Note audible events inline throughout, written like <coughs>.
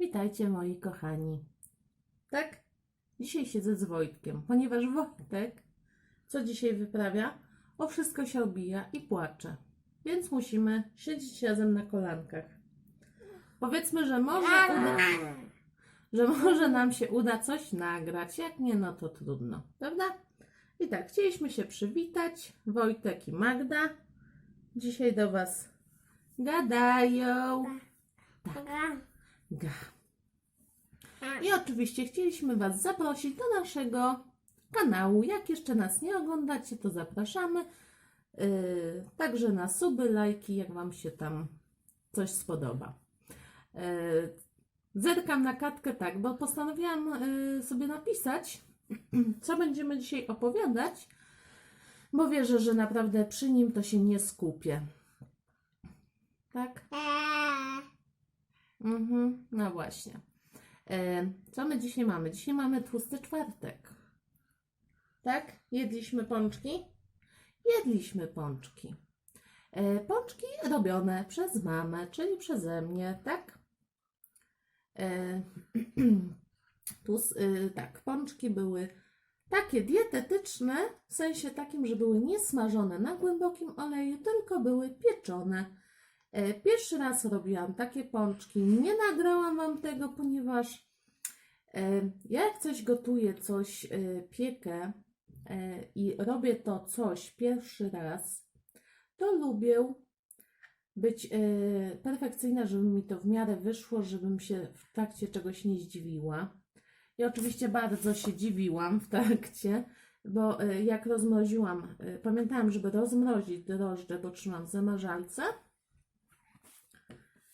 Witajcie moi kochani. Tak? Dzisiaj siedzę z Wojtkiem, ponieważ Wojtek, co dzisiaj wyprawia? O wszystko się obija i płacze. Więc musimy siedzieć razem na kolankach. Powiedzmy, że może, uda, że może nam się uda coś nagrać. Jak nie, no to trudno, prawda? I tak, chcieliśmy się przywitać. Wojtek i Magda. Dzisiaj do Was gadają. Ga. I oczywiście chcieliśmy Was zaprosić do naszego kanału. Jak jeszcze nas nie oglądacie, to zapraszamy. Yy, także na suby, lajki, jak Wam się tam coś spodoba. Yy, zerkam na kartkę tak, bo postanowiłam yy, sobie napisać, <clears throat> co będziemy dzisiaj opowiadać, bo wierzę, że naprawdę przy nim to się nie skupię. Tak? Mhm, no właśnie. E, co my dzisiaj mamy? Dzisiaj mamy tłusty czwartek. Tak? Jedliśmy pączki? Jedliśmy pączki. E, pączki robione przez mamę, czyli przeze mnie, tak? E, <clears throat> tłus, tak, pączki były takie dietetyczne, w sensie takim, że były niesmażone na głębokim oleju, tylko były pieczone. E, Pierwszy raz robiłam takie pączki. Nie nagrałam Wam tego, ponieważ e, ja jak coś gotuję, coś e, piekę i robię to coś pierwszy raz, to lubię być perfekcyjna, żeby mi to w miarę wyszło, żebym się w trakcie czegoś nie zdziwiła. I oczywiście bardzo się dziwiłam w trakcie, bo jak rozmroziłam, pamiętałam, żeby rozmrozić drożdże, bo trzymam w zamrażalce.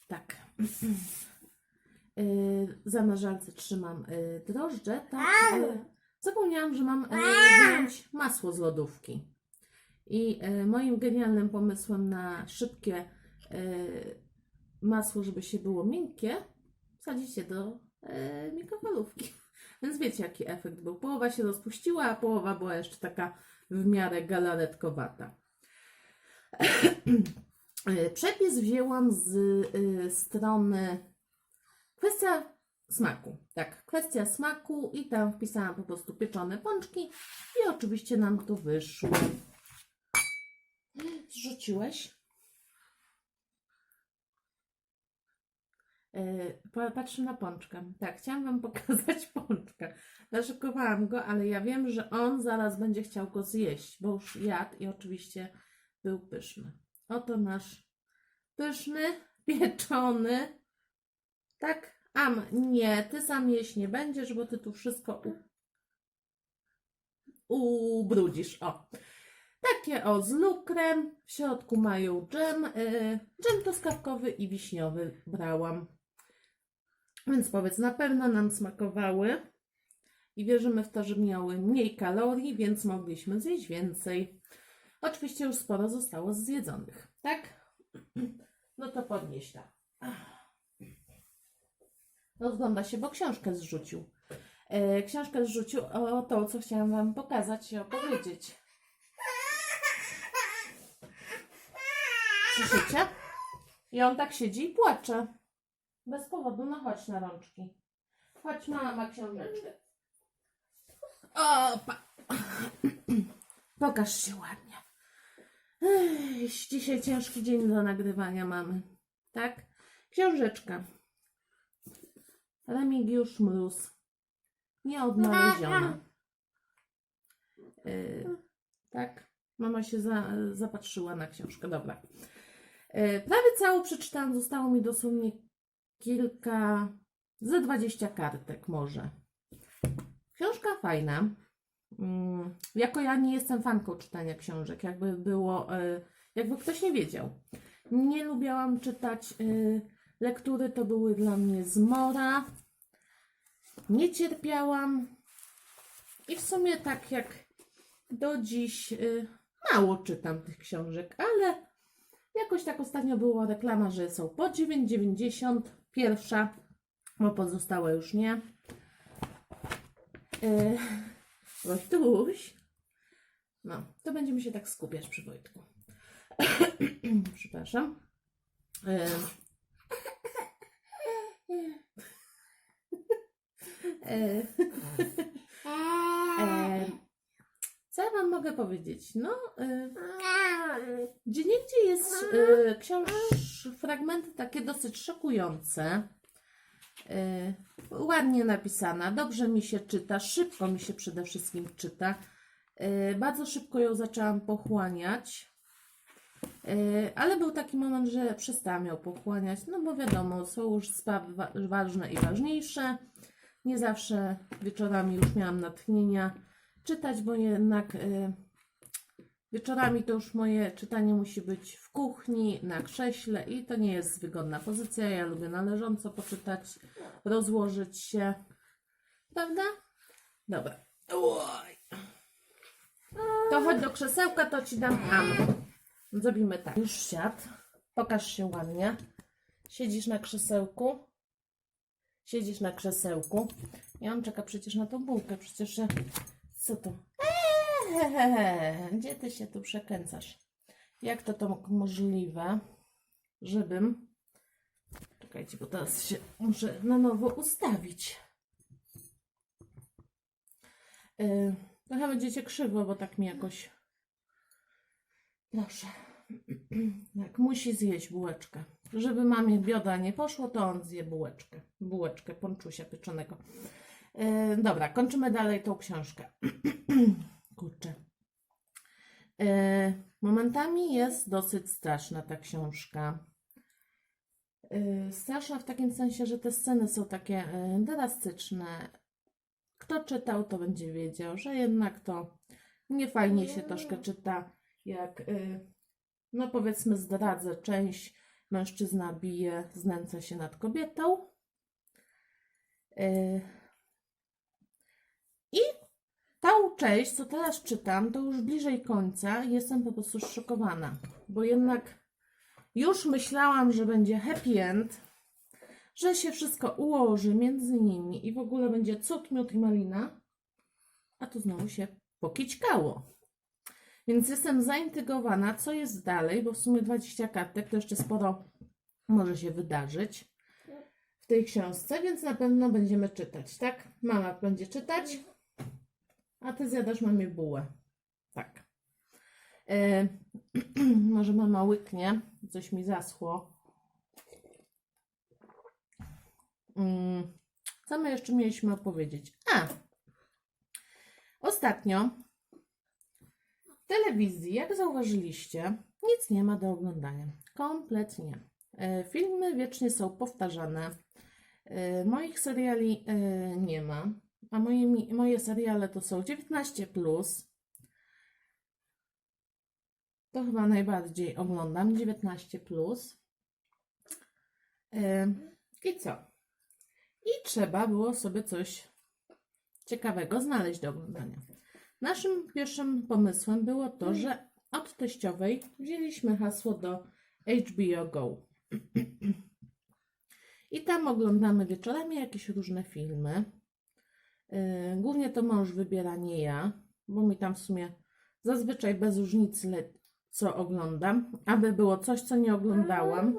Tak. <clears throat> Yy, zamrażalce trzymam yy, drożdże, tak. Yy, zapomniałam, że mam yy, wziąć masło z lodówki. I yy, moim genialnym pomysłem na szybkie yy, masło, żeby się było miękkie, wsadzicie do yy, mikrofalówki. <laughs> Więc wiecie, jaki efekt był. Połowa się rozpuściła, a połowa była jeszcze taka w miarę galaretkowata. <clears throat> E, Przepis wzięłam z y, strony kwestia smaku. Tak, kwestia smaku i tam wpisałam po prostu pieczone pączki i oczywiście nam to wyszło. Zrzuciłeś? E, pa- Patrzę na pączkę. Tak, chciałam Wam <laughs> pokazać pączka. Zaszykowałam go, ale ja wiem, że on zaraz będzie chciał go zjeść, bo już jadł i oczywiście był pyszny. Oto nasz pyszny, <laughs> pieczony. Tak? Am, nie, ty sam jeść nie będziesz, bo ty tu wszystko ubrudzisz. O. Takie o z lukrem. W środku mają dżem. Yy, dżem truskawkowy i wiśniowy brałam. Więc powiedz, na pewno nam smakowały. I wierzymy w to, że miały mniej kalorii, więc mogliśmy zjeść więcej. Oczywiście już sporo zostało zjedzonych, tak? <clears throat> No to podnieś tam. Rozgląda się, bo książkę zrzucił. E, książkę zrzucił o to, co chciałam Wam pokazać i opowiedzieć. Słyszycie? I on tak siedzi i płacze. Bez powodu, no chodź na rączki. Chodź, mama ma książeczkę. Opa. <clears throat> Pokaż się ładnie. Ech, dzisiaj ciężki dzień do nagrywania mamy. Tak? Książeczka. Remigiusz Mróz. Nieodnaleziona. Yy, tak? Mama się za, zapatrzyła na książkę. Dobra. Yy, prawie całą przeczytałam. Zostało mi dosłownie kilka, ze 20 kartek może. Książka fajna. Mm, jako ja nie jestem fanką czytania książek, jakby było, e, jakby ktoś nie wiedział. Nie lubiałam czytać e, lektury, to były dla mnie zmora. Nie cierpiałam. I w sumie tak jak do dziś e, mało czytam tych książek, ale jakoś tak ostatnio była reklama, że są po 9,90 pierwsza, bo pozostałe już nie. Wojtuś. No, to będziemy się tak skupiać przy Wojtku. <clears throat> Przepraszam. Co ja Wam mogę powiedzieć? No, gdzie niegdzie jest e, książ fragmenty takie dosyć szokujące. E, ładnie napisana, dobrze mi się czyta, szybko mi się przede wszystkim czyta. E, bardzo szybko ją zaczęłam pochłaniać. E, Ale był taki moment, że przestałam ją pochłaniać, no bo wiadomo, są już sprawy wa- ważne i ważniejsze. Nie zawsze wieczorami już miałam natchnienia czytać, bo jednak wieczorami to już moje czytanie musi być w kuchni, na krześle i to nie jest wygodna pozycja. Ja lubię na leżąco poczytać, rozłożyć się. Prawda? Dobra. Oj. To chodź do krzesełka, to ci dam ammo. Zrobimy tak. Już siadł. Pokaż się ładnie. Siedzisz na krzesełku. Siedzisz na krzesełku. Ja mam czeka przecież na tą bułkę. Przecież ja... Co to? Eee, gdzie ty się tu przekręcasz? Jak to to możliwe, żebym... Czekajcie, bo teraz się muszę na nowo ustawić. Yy, trochę będziecie krzywo, bo tak mi jakoś... Proszę. <clears throat> Jak musi zjeść bułeczkę. Żeby mamie bioda nie poszło, to on zje bułeczkę. Bułeczkę ponczusia pieczonego. Yy, dobra, kończymy dalej tą książkę. <clears throat> Kurczę. Yy, momentami jest dosyć straszna ta książka. Yy, straszna w takim sensie, że te sceny są takie yy, drastyczne. Kto czytał, to będzie wiedział, że jednak to nie fajnie się troszkę czyta, jak no powiedzmy zdradzę część, mężczyzna bije, znęca się nad kobietą. Yy, I tą część, co teraz czytam, to już bliżej końca jestem po prostu zszokowana, bo jednak już myślałam, że będzie happy end, że się wszystko ułoży między nimi i w ogóle będzie cud, miód i malina, a tu znowu się pokićkało. Więc jestem zaintrygowana, co jest dalej, bo w sumie 20 kartek to jeszcze sporo może się wydarzyć w tej książce, więc na pewno będziemy czytać, tak? Mama będzie czytać, a ty zjadasz mamie bułę. Tak. E, <clears throat> może mama łyknie, coś mi zaschło. Mm, co my jeszcze mieliśmy opowiedzieć? A! Ostatnio w telewizji, jak zauważyliście, nic nie ma do oglądania. Kompletnie. E, Filmy wiecznie są powtarzane. E, Moich seriali e, nie ma, a moje, moje seriale to są 19. To chyba najbardziej oglądam 19. E, I co? I trzeba było sobie coś ciekawego znaleźć do oglądania. Naszym pierwszym pomysłem było to, że od teściowej wzięliśmy hasło do HBO Go. <clears throat> I tam oglądamy wieczorami jakieś różne filmy. Yy, Głównie to mąż wybiera, nie ja, bo mi tam w sumie zazwyczaj bez różnicy co oglądam, aby było coś, co nie oglądałam.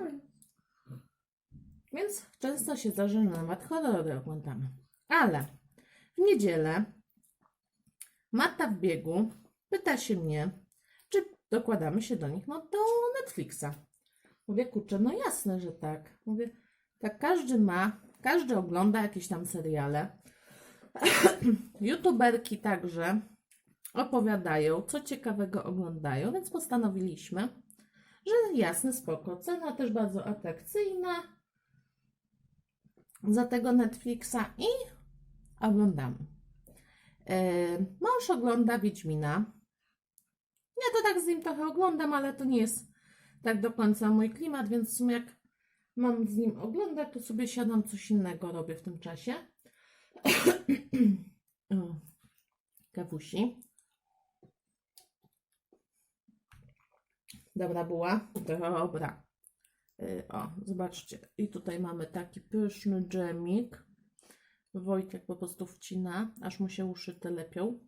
Więc często się zdarza, że nawet horrory oglądamy. Ale w niedzielę Marta w biegu pyta się mnie, czy dokładamy się do nich, no do Netflixa. Mówię, kurczę, no jasne, że tak. Mówię, tak każdy ma, każdy ogląda jakieś tam seriale. <coughs> YouTuberki także opowiadają, co ciekawego oglądają, więc postanowiliśmy, że jasne, spoko. Cena też bardzo atrakcyjna za tego Netflixa i oglądamy. Yy, mąż ogląda Wiedźmina. Ja to tak z nim trochę oglądam, ale to nie jest tak do końca mój klimat, więc w sumie jak mam z nim oglądać, to sobie siadam, coś innego robię w tym czasie. Kawusi. Dobra była? Dobra. Yy, O, zobaczcie. I tutaj mamy taki pyszny dżemik. Wojtek po prostu wcina, aż mu się uszy telepią.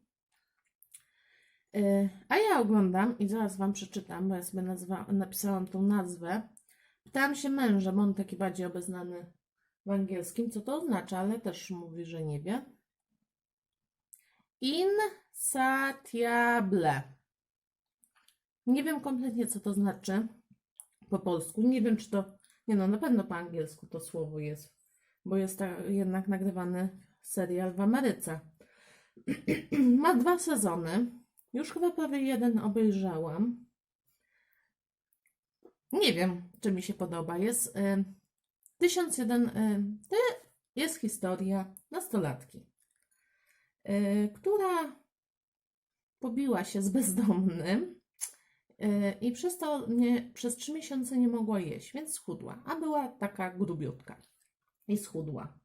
Yy, A ja oglądam i zaraz Wam przeczytam, bo ja sobie nazwa, napisałam tą nazwę. Pytałam się męża, bo on taki bardziej obeznany w angielskim, co to oznacza, ale też mówi, że nie wie. Insatiable. Nie wiem kompletnie, co to znaczy po polsku. Nie wiem, czy to. Nie no, na pewno po angielsku to słowo jest, bo jest jednak nagrywany serial w Ameryce. <clears throat> Ma dwa sezony. Już chyba prawie jeden obejrzałam. Nie wiem, czy mi się podoba. Jest y, 1001. Y, to jest historia nastolatki, y, która pobiła się z bezdomnym y, i przez to nie, przez trzy miesiące nie mogła jeść, więc schudła. A była taka grubiutka i schudła.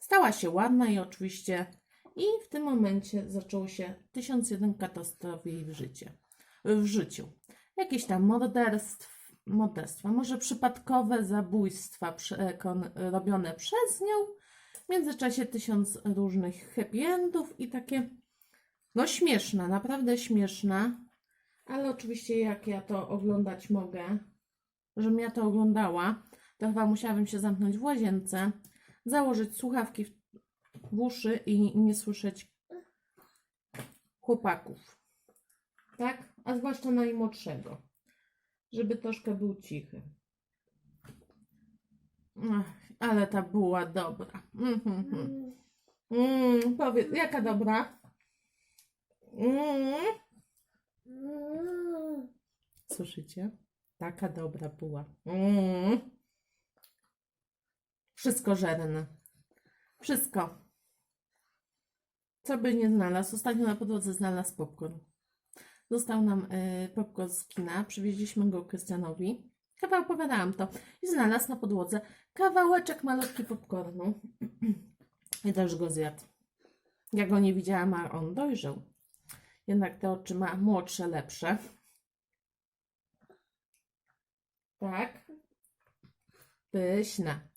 Stała się ładna i oczywiście i w tym momencie zaczęło się 1001 katastrof jej w, w życiu. Jakieś tam morderstw, morderstwa, może przypadkowe zabójstwa robione przez nią. W międzyczasie tysiąc różnych happy endów i takie, no śmieszne, naprawdę śmieszne. Ale oczywiście jak ja to oglądać mogę, żebym ja to oglądała, to chyba musiałabym się zamknąć w łazience, założyć słuchawki w uszy i nie słyszeć chłopaków. Tak? A zwłaszcza najmłodszego. Żeby troszkę był cichy. Ach, ale ta była dobra. Mhm, mhm. Mm, powiedz, jaka dobra? Mm. Słyszycie? Taka dobra była. Mm. Wszystko żerne. Wszystko. Co by nie znalazł? Ostatnio na podłodze znalazł popcorn. Został nam y, popcorn z kina. Przywieźliśmy go Krystianowi. Chyba opowiadałam to. I znalazł na podłodze kawałeczek malutki popcornu. <clears throat> I też go zjadł. Ja go nie widziałam, a on dojrzał. Jednak te oczy ma młodsze, lepsze. Tak. Pyszne.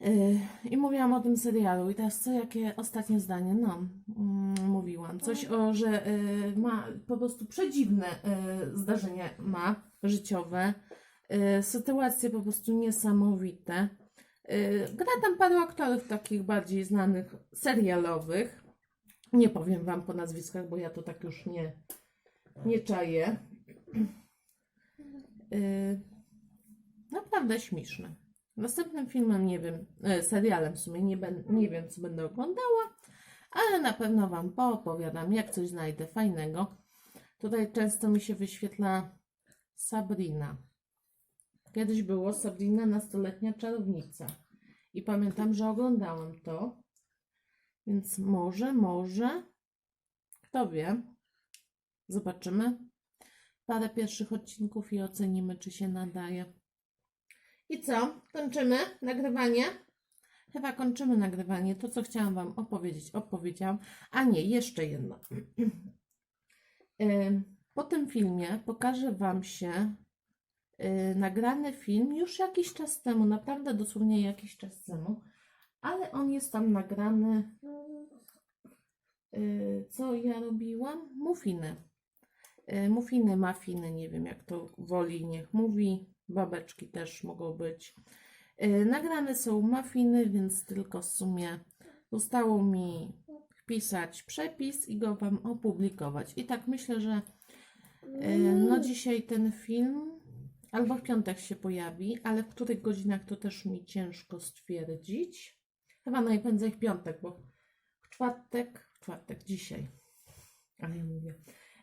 Yy, I mówiłam o tym serialu. I teraz co, jakie ostatnie zdanie? No, mm, mówiłam. Coś o, że yy, ma po prostu przedziwne yy, zdarzenie ma życiowe. Sytuacje po prostu niesamowite. Gra tam paru aktorów takich bardziej znanych, serialowych. Nie powiem wam po nazwiskach, bo ja to tak już nie, nie czaję. Naprawdę śmieszne. Następnym filmem nie wiem, e, serialem w sumie nie, ben, nie wiem, co będę oglądała, ale na pewno Wam poopowiadam, jak coś znajdę fajnego. Tutaj często mi się wyświetla Sabrina. Kiedyś było Sabrina, nastoletnia czarownica. I pamiętam, że oglądałam to. Więc może, może, kto wie, zobaczymy parę pierwszych odcinków i ocenimy, czy się nadaje. I co? Kończymy nagrywanie? Chyba kończymy nagrywanie. To, co chciałam Wam opowiedzieć, opowiedziałam. A nie, jeszcze jedno. <clears throat> Po tym filmie pokażę Wam się y, nagrany film już jakiś czas temu, naprawdę dosłownie jakiś czas temu, ale on jest tam nagrany. y, Co ja robiłam? Mufiny. Y, Mufiny, mafiny, nie wiem jak to woli, niech mówi. Babeczki też mogą być. Y, Nagrane są mafiny, więc tylko w sumie zostało mi wpisać przepis i go Wam opublikować. I tak myślę, że y, no dzisiaj ten film albo w piątek się pojawi, ale w których godzinach to też mi ciężko stwierdzić. Chyba najprędzej w piątek, bo w czwartek, w czwartek dzisiaj, ale ja mówię,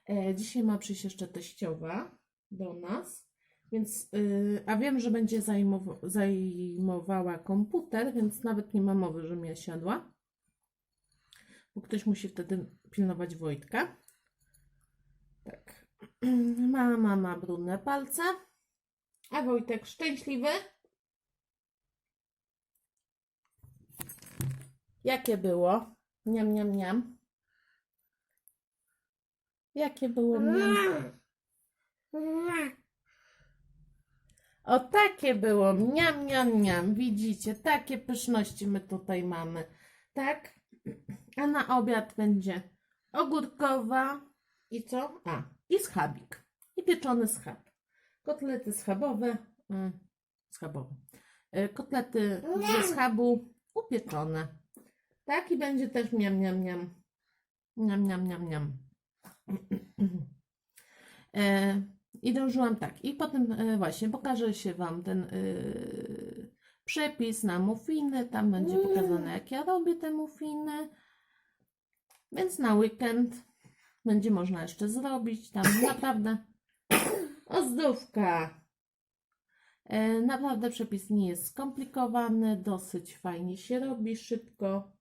e, dzisiaj ma przyjść jeszcze teściowa do nas. Więc, yy, a wiem, że będzie zajmow- zajmowała komputer, więc nawet nie ma mowy, żebym ja siadła. Bo ktoś musi wtedy pilnować Wojtka. Tak. <clears throat> Mama ma brudne palce. A Wojtek szczęśliwy? Jakie było? Niam, niam, niam. Jakie było miam? <clears throat> O takie było, miam, miam, miam. Widzicie, takie pyszności my tutaj mamy. Tak? A na obiad będzie ogórkowa i co? A, i schabik. I pieczony schab. Kotlety schabowe. mm, schabowy. E, Kotlety ze schabu upieczone. Tak i będzie też miam, miam, miam. Miam, miam, miam, miam. <clears throat> E, I dążyłam tak. I potem e, właśnie pokażę się Wam ten e, przepis na muffiny. Tam będzie pokazane, jak ja robię te muffiny. Więc na weekend będzie można jeszcze zrobić. Tam <coughs> naprawdę ozdówka. E, Naprawdę przepis nie jest skomplikowany, dosyć fajnie się robi, szybko.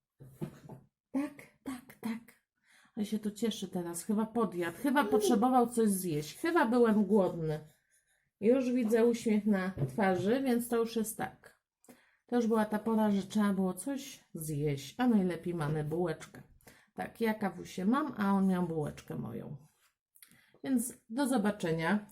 Tak, tak, tak. On się tu cieszy teraz, chyba podjadł, chyba potrzebował coś zjeść, chyba byłem głodny. Już widzę uśmiech na twarzy, więc to już jest tak. To już była ta pora, że trzeba było coś zjeść, a najlepiej mamy bułeczkę. Tak, ja kawusie mam, a on miał bułeczkę moją. Więc do zobaczenia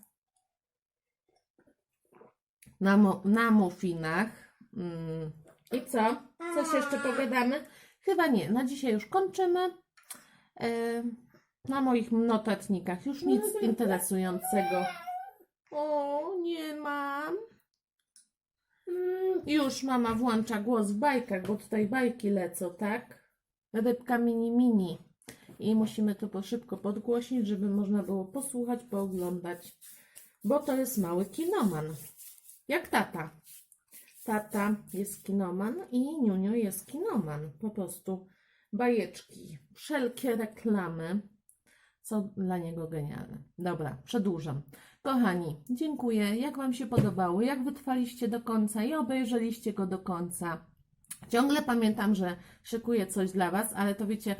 na, mu- na muffinach. Mm. I co? Coś jeszcze pogadamy? Chyba nie. Na dzisiaj już kończymy. Na moich notatnikach już nic interesującego. O, nie mam. Mm, Już mama włącza głos w bajkach, bo tutaj bajki lecą, tak? Rybka mini mini. I musimy to szybko podgłośnić, żeby można było posłuchać, pooglądać. Bo to jest mały kinoman. Jak tata. Tata jest kinoman i Niunio jest kinoman. Po prostu bajeczki, wszelkie reklamy są dla niego genialne. Dobra, przedłużam. Kochani, dziękuję. Jak Wam się podobało? Jak wytrwaliście do końca i obejrzeliście go do końca? Ciągle pamiętam, że szykuję coś dla Was, ale to wiecie,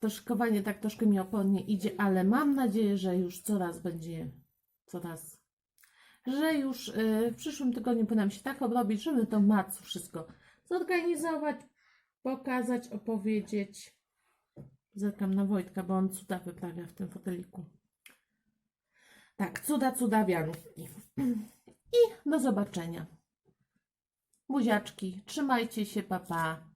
to szykowanie tak troszkę mi opornie idzie, ale mam nadzieję, że już coraz będzie, coraz że już y, w przyszłym tygodniu powinnam się tak obrobić, żeby to marcu wszystko zorganizować, pokazać, opowiedzieć. Zerkam na Wojtka, bo on cuda wyprawia w tym foteliku. Tak, cuda, cuda wianki. I do zobaczenia. Buziaczki, trzymajcie się, papa. Pa.